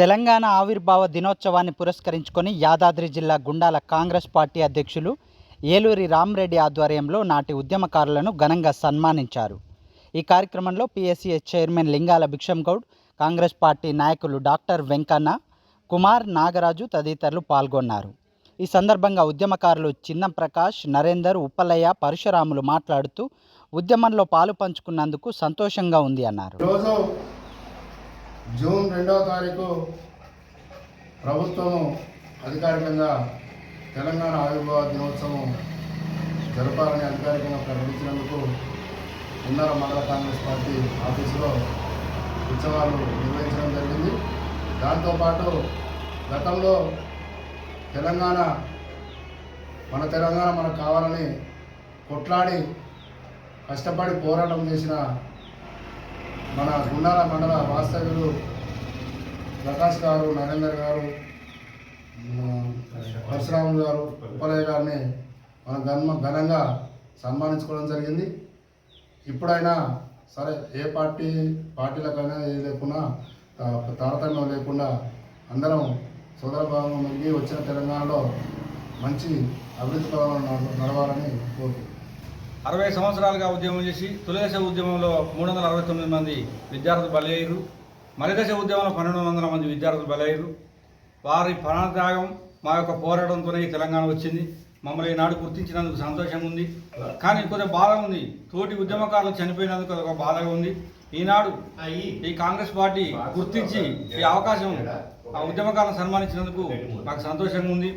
తెలంగాణ ఆవిర్భావ దినోత్సవాన్ని పురస్కరించుకొని యాదాద్రి జిల్లా గుండాల కాంగ్రెస్ పార్టీ అధ్యక్షులు ఏలూరి రామ్రెడ్డి ఆధ్వర్యంలో నాటి ఉద్యమకారులను ఘనంగా సన్మానించారు. ఈ కార్యక్రమంలో PSCS chairman Lingala Bhiksham Goud Congress party నాయకులు డాక్టర్ వెంకన్న కుమార్ నాగరాజు తదితరులు పాల్గొన్నారు. ఈ సందర్భంగా ఉద్యమకారులు చిన్న ప్రకాష్ నరేందర్ ఉప్పలయ్య పరశురాములు మాట్లాడుతూ ఉద్యమంలో పాలు పంచుకున్నందుకు సంతోషంగా ఉంది అన్నారు. జూన్ రెండవ తారీఖు ప్రభుత్వము అధికారికంగా తెలంగాణ ఆవిర్భావ దినోత్సవం జరపాలని అధికారికంగా ప్రకటించినందుకు ఉన్నర మండల కాంగ్రెస్ పార్టీ ఆఫీసులో ఉత్సవాలు నిర్వహించడం జరిగింది. దాంతోపాటు గతంలో తెలంగాణ మన తెలంగాణ మనకు కావాలని కొట్లాడి కష్టపడి పోరాటం చేసిన మన గుండాల మండల వాస్తవ్యులు ప్రకాష్ గారు నరేందర్ గారు పరశురాము గారు ఉప్పలయ్య గారిని మన ఘన ఘనంగా సన్మానించుకోవడం జరిగింది. ఇప్పుడైనా సరే ఏ పార్టీ పార్టీలకైనా ఏ లేకున్నా తారతమ్యం లేకుండా అందరం సోదర భావం వచ్చిన తెలంగాణలో మంచి అభివృద్ధి పదంలో నడవాలని కోరుకుంటున్నాను అరవై సంవత్సరాలుగా ఉద్యమం చేసి తొలిదశ ఉద్యమంలో మూడు వందల అరవై తొమ్మిది మంది విద్యార్థులు బలయ్యారు. మలిదశ ఉద్యమంలో పన్నెండు వందల మంది విద్యార్థులు బలయ్యారు. వారి ప్రాణత్యాగం మా యొక్క పోరాటంతోనే తెలంగాణ వచ్చింది. మమ్మల్ని ఈనాడు గుర్తించినందుకు సంతోషం ఉంది. కానీ కొంచెం బాధ ఉంది. తోటి ఉద్యమకారులు చనిపోయినందుకు ఒక బాధగా ఉంది. ఈనాడు ఈ కాంగ్రెస్ పార్టీ గుర్తించి ఈ అవకాశం ఆ ఉద్యమకారులను సన్మానించినందుకు నాకు సంతోషంగా ఉంది.